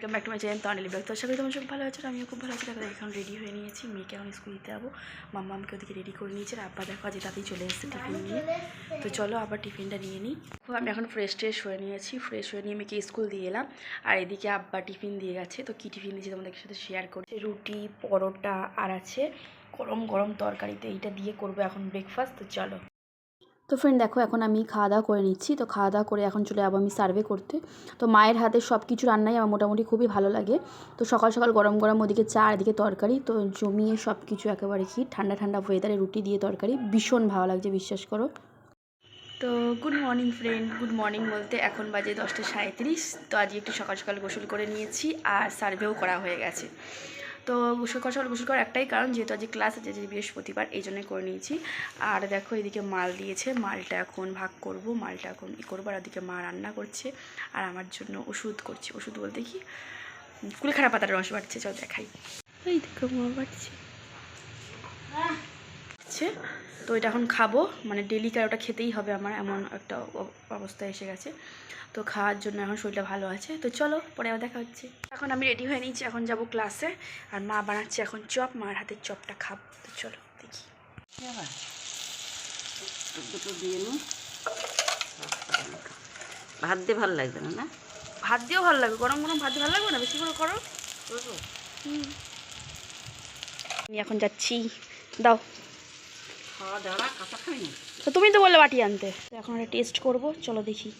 Welcome back to my channel তন্ডেলি ব্যাগ তো আশা করি তোমার সব ভালো আছে, আমিও খুব ভালো আছি। দেখো এখন রেডি হয়ে নিয়েছি। মেয়েকে এখন স্কুল দিতে যাব। মাম্মা আমাকে ওদিকে রেডি করে নিয়েছে আর আব্বা দেখো আজ তাতেই চলে এসেছে টিফিন নিয়ে। তো চলো আবার টিফিনটা নিয়ে নিই। আমি এখন ফ্রেশ ট্রেশ হয়ে নিয়েছি। ফ্রেশ হয়ে নিয়ে মেয়েকে স্কুল দিয়ে এলাম। আর এদিকে আব্বা টিফিন দিয়ে গেছে। তো কী টিফিন দিয়েছে তোমাদের সাথে শেয়ার করছে। রুটি, পরোটা আর আছে। গরম গরম তরকারিতে এইটা দিয়ে করব এখন ব্রেকফাস্ট তো চলো। তো ফ্রেন্ড দেখো, এখন আমি খাওয়া দাওয়া করে নিচ্ছি। তো খাওয়া দাওয়া করে এখন চলে যাব আমি সার্ভে করতে। তো মায়ের হাতে সব কিছু রান্নাই আমার মোটামুটি খুবই ভালো লাগে। তো সকাল সকাল গরম গরম ওদিকে চা, এদিকে তরকারি। তো জমিয়ে সব কিছু একেবারে কি ঠান্ডা ঠান্ডা ওয়েদারে রুটি দিয়ে তরকারি। ভীষণ ভালো লাগছে, বিশ্বাস করো। তো good morning friend good morning বলতে এখন বাজে দশটা সাঁত্রিশ তো আজকে একটু সকাল সকাল গোসল করে নিয়েছি আর সার্ভেও করা হয়ে গেছে। তো গোসল করা সকালে গোসল করার একটাই কারণ যেহেতু আজকে ক্লাস আছে যে বৃহস্পতিবার এই জন্যই করে নিয়েছি। আর দেখো এদিকে মাল দিয়েছে মালটা এখন ভাগ করব মালটা এখন ই করব আর ওদিকে মা রান্না করছে আর আমার জন্য ওষুধ করছে। ওষুধ বলতে কি? কুলেখাড়া পাতার রস বাড়ছে চল দেখাই। এই দেখো মা বাড়ছে। হচ্ছে। তো এটা এখন খাব। মানে ডেলিকার ওটা খেতেই হবে আমার এমন একটা অবস্থা এসে গেছে। তো খাওয়ার জন্য এখন শরীরটা ভালো আছে। তো চলো পরে আবার দেখা হচ্ছে। এখন আমি রেডি হয়ে নিয়েছি এখন যাব ক্লাসে আর মা বানাচ্ছে এখন চপ মার হাতের চপটা খাব। তো চলো দেখি। দুটো দিয়ে নি। ভাত দিয়ে ভালো লাগবে না না? ভাত দিয়েও ভালো লাগবে। গরম গরম ভাত ভালো লাগবে না? বেশি করে করো। হুম। এখন যাচ্ছি। দাও খাওয়া দাওয়া কাঁচা খাবি না তো তুমি তো বললে বাটি আনতে। এখন একটা টেস্ট করব চলো দেখি।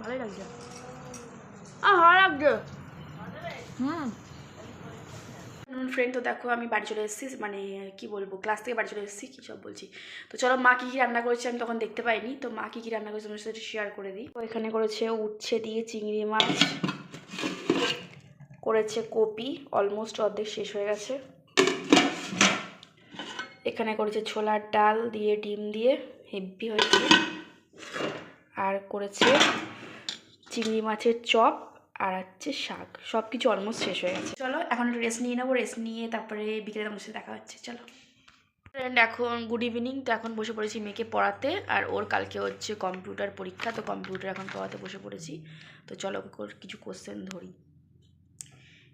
ভালোই লাগছে। আ ভালো লাগছে। হুম। ফ্রেন্ড তো দেখো আমি বাড়ি চলে এসেছি মানে কি বলব ক্লাস থেকে বাড়ি চলে এসেছি কী সব বলছি। তো চলো মা কী কী রান্না করেছে আমি তখন দেখতে পাইনি তো মা কী কী রান্না করেছে তোমার সাথে শেয়ার করে দিই। এখানে করেছে উচ্ছে দিয়ে চিংড়ি মাছ। করেছে কপি অলমোস্ট অর্ধেক শেষ হয়ে গেছে। এখানে করেছে ছোলার ডাল দিয়ে, ডিম দিয়ে হেভি হয়েছে। আর করেছে চিংড়ি মাছের চপ আর হচ্ছে শাক। সব কিছু অলমোস্ট শেষ হয়ে গেছে। চলো, এখন রেস্ট নিয়ে নেব। রেস্ট নিয়ে তারপরে বিকেলে সাথে দেখা হচ্ছে। চলো। ফ্রেন্ড এখন গুড ইভিনিং তো এখন বসে পড়েছি মেয়েকে পড়াতে। আর ওর কালকে হচ্ছে কম্পিউটার পরীক্ষা, তো কম্পিউটার এখন পড়াতে বসে পড়েছি। তো চলো কিছু কোশ্চেন ধরি।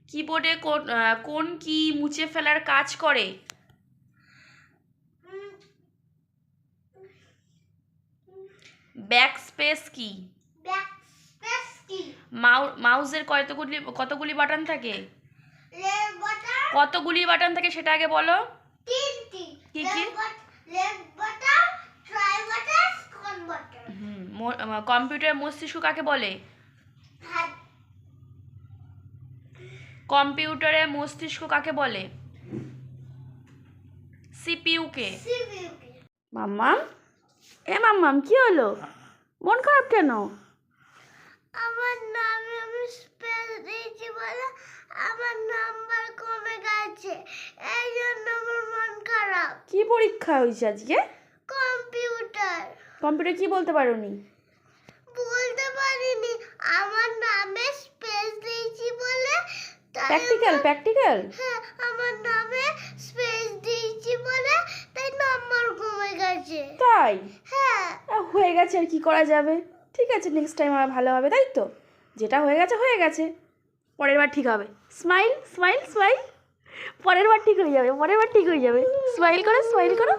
কিবোর্ডে কোন কোন কি মুছে ফেলার কাজ করে? ব্যাক স্পেস কি মাউ- মাউসের কতগুলি কতগুলি বাটন থাকে? কতগুলি বাটন থাকে সেটা আগে বলো। কি কি? কম্পিউটারের মস্তিষ্ক কাকে বলে? কম্পিউটারের মস্তিষ্ক কাকে বলে? সিপিইউকে। মাম্মাম? এ মাম্মাম কি হলো? মন খারাপ কেন? আমার নামে আমি স্পেস দিয়েছি বলে আমার নাম্বার কমে গেছে। এই জন্য আমার মন খারাপ। কি পরীক্ষা হয়েছে আজকে? কম্পিউটার। কম্পিউটার কি বলতে পারোনি বলতে পারিনি আমার নামে স্পেস দিয়েছি বলে তাই প্র্যাকটিক্যাল প্র্যাকটিক্যাল হ্যাঁ আমার নামে স্পেস দিয়েছি বলে তাই নাম্বার কমে গেছে। তাই? হ্যাঁ। হয়ে গেছে আর কি করা যাবে? ঠিক আছে নেক্সট টাইম আমার ভালো হবে তাই তো? যেটা হয়ে গেছে হয়ে গেছে। পরের বার ঠিক হবে। স্মাইল স্মাইল স্মাইল পরের বার ঠিক হয়ে যাবে পরের বার ঠিক হয়ে যাবে। স্মাইল করো স্মাইল করো।